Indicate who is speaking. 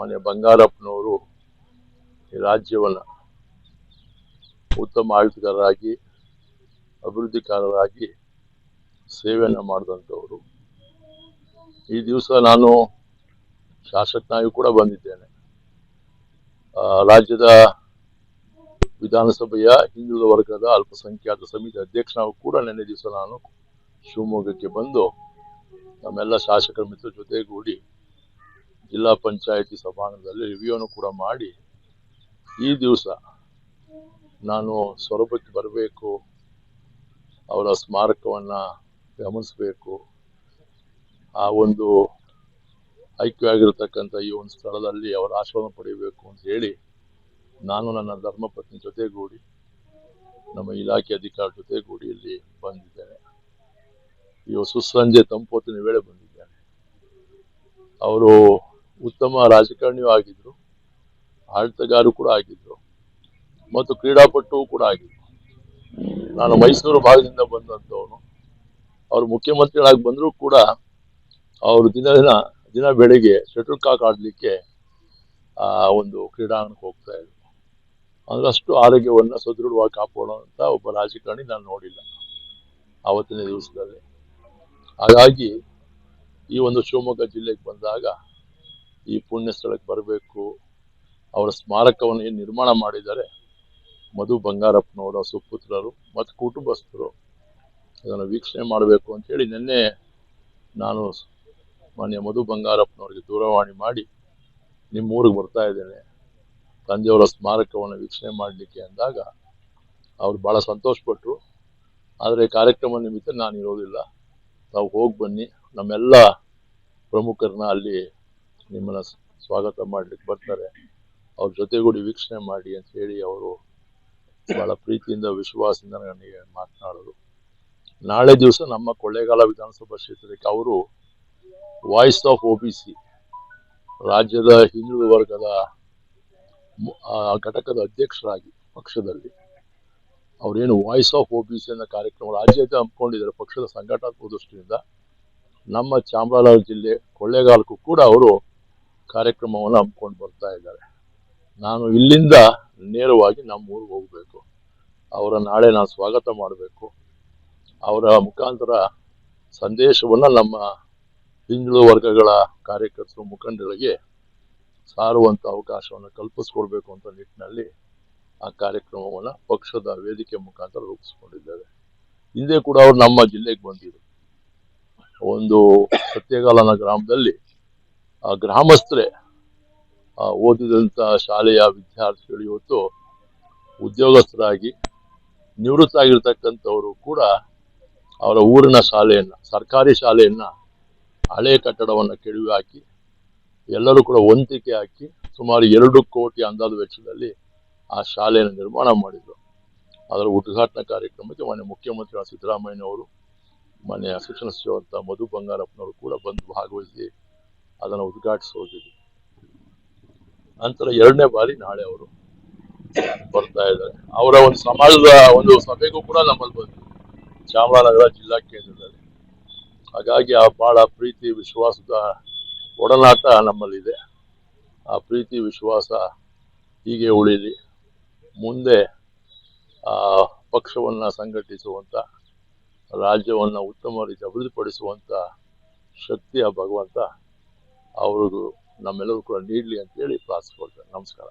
Speaker 1: ಮಾನ್ಯ ಬಂಗಾರಪ್ಪನವರು ಈ ರಾಜ್ಯವನ್ನು ಉತ್ತಮ ಆಡಳಿತಗಾರರಾಗಿ ಅಭಿವೃದ್ಧಿಕಾರರಾಗಿ ಸೇವೆಯನ್ನು ಮಾಡಿದಂಥವರು. ಈ ದಿವಸ ನಾನು ಶಾಸಕನಾಗಿ ಕೂಡ ಬಂದಿದ್ದೇನೆ. ರಾಜ್ಯದ ವಿಧಾನಸಭೆಯ ಹಿಂದುಳಿದ ವರ್ಗದ ಅಲ್ಪಸಂಖ್ಯಾತ ಸಮಿತಿ ಅಧ್ಯಕ್ಷನಾಗೂ ಕೂಡ ನಿನ್ನೆ ದಿವಸ ನಾನು ಶಿವಮೊಗ್ಗಕ್ಕೆ ಬಂದು ನಮ್ಮೆಲ್ಲ ಶಾಸಕರ ಮಿತ್ರ ಜೊತೆಗೂಡಿ ಜಿಲ್ಲಾ ಪಂಚಾಯಿತಿ ಸಭಾಂಗಣದಲ್ಲಿ ರಿವ್ಯೂನು ಕೂಡ ಮಾಡಿ ಈ ದಿವಸ ನಾನು ಸೊರಬಕ್ಕೆ ಬರಬೇಕು, ಅವರ ಸ್ಮಾರಕವನ್ನು ಗಮನಿಸಬೇಕು. ಆ ಒಂದು ಐಕ್ಯವಾಗಿರ್ತಕ್ಕಂಥ ಈ ಒಂದು ಸ್ಥಳದಲ್ಲಿ ಅವರ ಆಶೀರ್ವಾದ ಪಡೆಯಬೇಕು ಅಂತ ಹೇಳಿ ನಾನು ನನ್ನ ಧರ್ಮಪತ್ನಿ ಜೊತೆಗೂಡಿ, ನಮ್ಮ ಇಲಾಖೆ ಅಧಿಕಾರಿ ಜೊತೆಗೂಡಿ ಇಲ್ಲಿ ಬಂದಿದ್ದೇನೆ. ಇವು ಸುಸಂಜೆ ತಂಪೊತ್ತಿನ ವೇಳೆ ಬಂದಿದ್ದೇನೆ. ಅವರು ಉತ್ತಮ ರಾಜಕಾರಣಿಯೂ ಆಗಿದ್ರು ಆಡಳಿತಗಾರು ಕೂಡ ಆಗಿದ್ರು, ಮತ್ತು ಕ್ರೀಡಾಪಟು ಕೂಡ ಆಗಿದ್ರು. ನಾನು ಮೈಸೂರು ಭಾಗದಿಂದ ಬಂದಂಥವನು. ಅವರು ಮುಖ್ಯಮಂತ್ರಿಗಳಾಗಿ ಬಂದರೂ ಕೂಡ ಅವರು ದಿನ ದಿನ ದಿನ ಬೆಳಿಗ್ಗೆ ಶಟಲ್ ಕಾಕ್ ಆಡಲಿಕ್ಕೆ, ಆ, ಒಂದು ಕ್ರೀಡಾಂಗಣಕ್ಕೆ ಹೋಗ್ತಾ ಇದ್ರು. ಅಂದ್ರೆ ಅಷ್ಟು ಆರೋಗ್ಯವನ್ನ ಸದೃಢವಾಗಿ ಕಾಪಾಡುವಂತ ಒಬ್ಬ ರಾಜಕಾರಣಿ ನಾನು ನೋಡಿಲ್ಲ ಆವತ್ತಿನ ದಿವಸದಲ್ಲಿ. ಹಾಗಾಗಿ ಈ ಒಂದು ಶಿವಮೊಗ್ಗ ಜಿಲ್ಲೆಗೆ ಬಂದಾಗ ಈ ಪುಣ್ಯ ಸ್ಥಳಕ್ಕೆ ಬರಬೇಕು. ಅವರ ಸ್ಮಾರಕವನ್ನು ಏನು ನಿರ್ಮಾಣ ಮಾಡಿದ್ದಾರೆ? ಮಧು ಬಂಗಾರಪ್ಪನವರ ಸುಪುತ್ರರು ಮತ್ತು ಕುಟುಂಬಸ್ಥರು ಅದನ್ನು ವೀಕ್ಷಣೆ ಮಾಡಬೇಕು ಅಂತೇಳಿ ನಿನ್ನೆ ನಾನು ಮಾನ್ಯ ಮಧು ಬಂಗಾರಪ್ಪನವರಿಗೆ ದೂರವಾಣಿ ಮಾಡಿ ನಿಮ್ಮ ಊರಿಗೆ ಬರ್ತಾ ಇದ್ದೇನೆ. ತಂದೆಯವರ ಸ್ಮಾರಕವನ್ನು ವೀಕ್ಷಣೆ ಮಾಡಲಿಕ್ಕೆ ಅಂದಾಗ ಅವರು ಭಾಳ ಸಂತೋಷಪಟ್ಟರು ಆದರೆ ಕಾರ್ಯಕ್ರಮ ನಿಮಿತ್ತ ನಾನು ಇರೋದಿಲ್ಲ ತಾವು ಹೋಗಿ ಬನ್ನಿ. ನಮ್ಮೆಲ್ಲ ಪ್ರಮುಖರನ್ನ ಅಲ್ಲಿ ನಿಮ್ಮನ್ನ ಸ್ವಾಗತ ಮಾಡ್ಲಿಕ್ಕೆ ಬರ್ತಾರೆ. ಅವ್ರ ಜೊತೆಗೂಡಿ ವೀಕ್ಷಣೆ ಮಾಡಿ ಅಂತ ಹೇಳಿ ಅವರು ಬಹಳ ಪ್ರೀತಿಯಿಂದ, ವಿಶ್ವಾಸದಿಂದ ನನಗೆ ಮಾತನಾಡೋದು. ನಾಳೆ ದಿವಸ ನಮ್ಮ ಕೊಳ್ಳೇಗಾಲ ವಿಧಾನಸಭಾ ಕ್ಷೇತ್ರಕ್ಕೆ ಅವರು voice of O B C, ರಾಜ್ಯದ ಹಿಂದುಳಿದ ವರ್ಗದ ಘಟಕದ ಅಧ್ಯಕ್ಷರಾಗಿ ಪಕ್ಷದಲ್ಲಿ ಅವರೇನು voice of O B C ಅನ್ನೋ ಕಾರ್ಯಕ್ರಮ ರಾಜ್ಯದ ಹಮ್ಮಿಕೊಂಡಿದ್ದಾರೆ ಪಕ್ಷದ ಸಂಘಟನಾತ್ಮಕ ದೃಷ್ಟಿಯಿಂದ. ನಮ್ಮ ಚಾಮರಾಜನಗರ ಜಿಲ್ಲೆ ಕೊಳ್ಳೇಗಾಲಕ್ಕೂ ಕೂಡ ಅವರು ಕಾರ್ಯಕ್ರಮವನ್ನು ಹಮ್ಮಿಕೊಂಡು ಬರ್ತಾ ಇದ್ದಾರೆ. ನಾನು ಇಲ್ಲಿಂದ ನೇರವಾಗಿ ನಮ್ಮ ಊರಿಗೆ ಹೋಗಬೇಕು. ಅವರ ನಾಳೆ ನಾನು ಸ್ವಾಗತ ಮಾಡಬೇಕು. ಅವರ ಮುಖಾಂತರ ಸಂದೇಶವನ್ನು ನಮ್ಮ ಹಿಂದುಳಿದ ವರ್ಗಗಳ ಕಾರ್ಯಕರ್ತರು ಮುಖಂಡರಿಗೆ ಸಾರುವಂಥ ಅವಕಾಶವನ್ನು ಕಲ್ಪಿಸ್ಕೊಡ್ಬೇಕು ಅಂತ ನಿಟ್ಟಿನಲ್ಲಿ ಆ ಕಾರ್ಯಕ್ರಮವನ್ನು ಪಕ್ಷದ ವೇದಿಕೆ ಮುಖಾಂತರ ರೂಪಿಸ್ಕೊಂಡಿದ್ದೇವೆ. ಹಿಂದೆ ಕೂಡ ಅವರು ನಮ್ಮ ಜಿಲ್ಲೆಗೆ ಬಂದಿದ್ದರು ಒಂದು ಸತ್ಯಗಾಲನ ಗ್ರಾಮದಲ್ಲಿ ಗ್ರಾಮಸ್ಥರೇ, ಆ ಓದಿದಂಥ ಶಾಲೆಯ ವಿದ್ಯಾರ್ಥಿಗಳು ಇವತ್ತು ಉದ್ಯೋಗಸ್ಥರಾಗಿ ನಿವೃತ್ತ ಆಗಿರ್ತಕ್ಕಂಥವರು ಕೂಡ ಅವರ ಊರಿನ ಶಾಲೆಯನ್ನು, ಸರ್ಕಾರಿ ಶಾಲೆಯನ್ನು ಹಳೆಯ ಕಟ್ಟಡವನ್ನು ಕೆಡವಿ ಹಾಕಿ, ಎಲ್ಲರೂ ಕೂಡ ವಂತಿಕೆ ಹಾಕಿ ಸುಮಾರು ಎರಡು ಕೋಟಿ ಅಂದಾಜು ವೆಚ್ಚದಲ್ಲಿ ಆ ಶಾಲೆಯನ್ನು ನಿರ್ಮಾಣ ಮಾಡಿದರು. ಅದರ ಉದ್ಘಾಟನಾ ಕಾರ್ಯಕ್ರಮಕ್ಕೆ ಮಾನ್ಯ ಮುಖ್ಯಮಂತ್ರಿ ಸಿದ್ದರಾಮಯ್ಯನವರು, ಮಾನ್ಯ ಶಿಕ್ಷಣ ಸಚಿವಂತ ಮಧು ಬಂಗಾರಪ್ಪನವರು ಕೂಡ ಬಂದು ಭಾಗವಹಿಸಿ ಅದನ್ನು ಉದ್ಘಾಟಿಸಿ ನಂತರ ಎರಡನೇ ಬಾರಿ ನಾಳೆ ಅವರು ಬರ್ತಾ ಇದ್ದಾರೆ. ಅವರ ಒಂದು ಸಮಾಜದ ಒಂದು ಸಭೆಗೂ ಕೂಡ ನಮ್ಮಲ್ಲಿ ಬಂದರು. ಚಾಮರಾಜನಗರ ಜಿಲ್ಲಾ ಕೇಂದ್ರದಲ್ಲಿ. ಹಾಗಾಗಿ ಆ ಬಹಳ ಪ್ರೀತಿ, ವಿಶ್ವಾಸದ ಒಡನಾಟ ನಮ್ಮಲ್ಲಿದೆ. ಆ ಪ್ರೀತಿ, ವಿಶ್ವಾಸ ಹೀಗೆ ಉಳಿಲಿ. ಮುಂದೆ ಆ ಪಕ್ಷವನ್ನು ಸಂಘಟಿಸುವಂಥ ರಾಜ್ಯವನ್ನು ಉತ್ತಮ ರೀತಿ ಅಭಿವೃದ್ಧಿಪಡಿಸುವಂಥ ಶಕ್ತಿ ಆ ಭಗವಂತ ಅವ್ರಿಗೂ ನಮ್ಮೆಲ್ಲರೂ ಕೂಡ ನೀಡಲಿ ಅಂತೇಳಿ ಪ್ರಾರ್ಥಿಸ್ಕೊಳ್ತೇನೆ. ನಮಸ್ಕಾರ.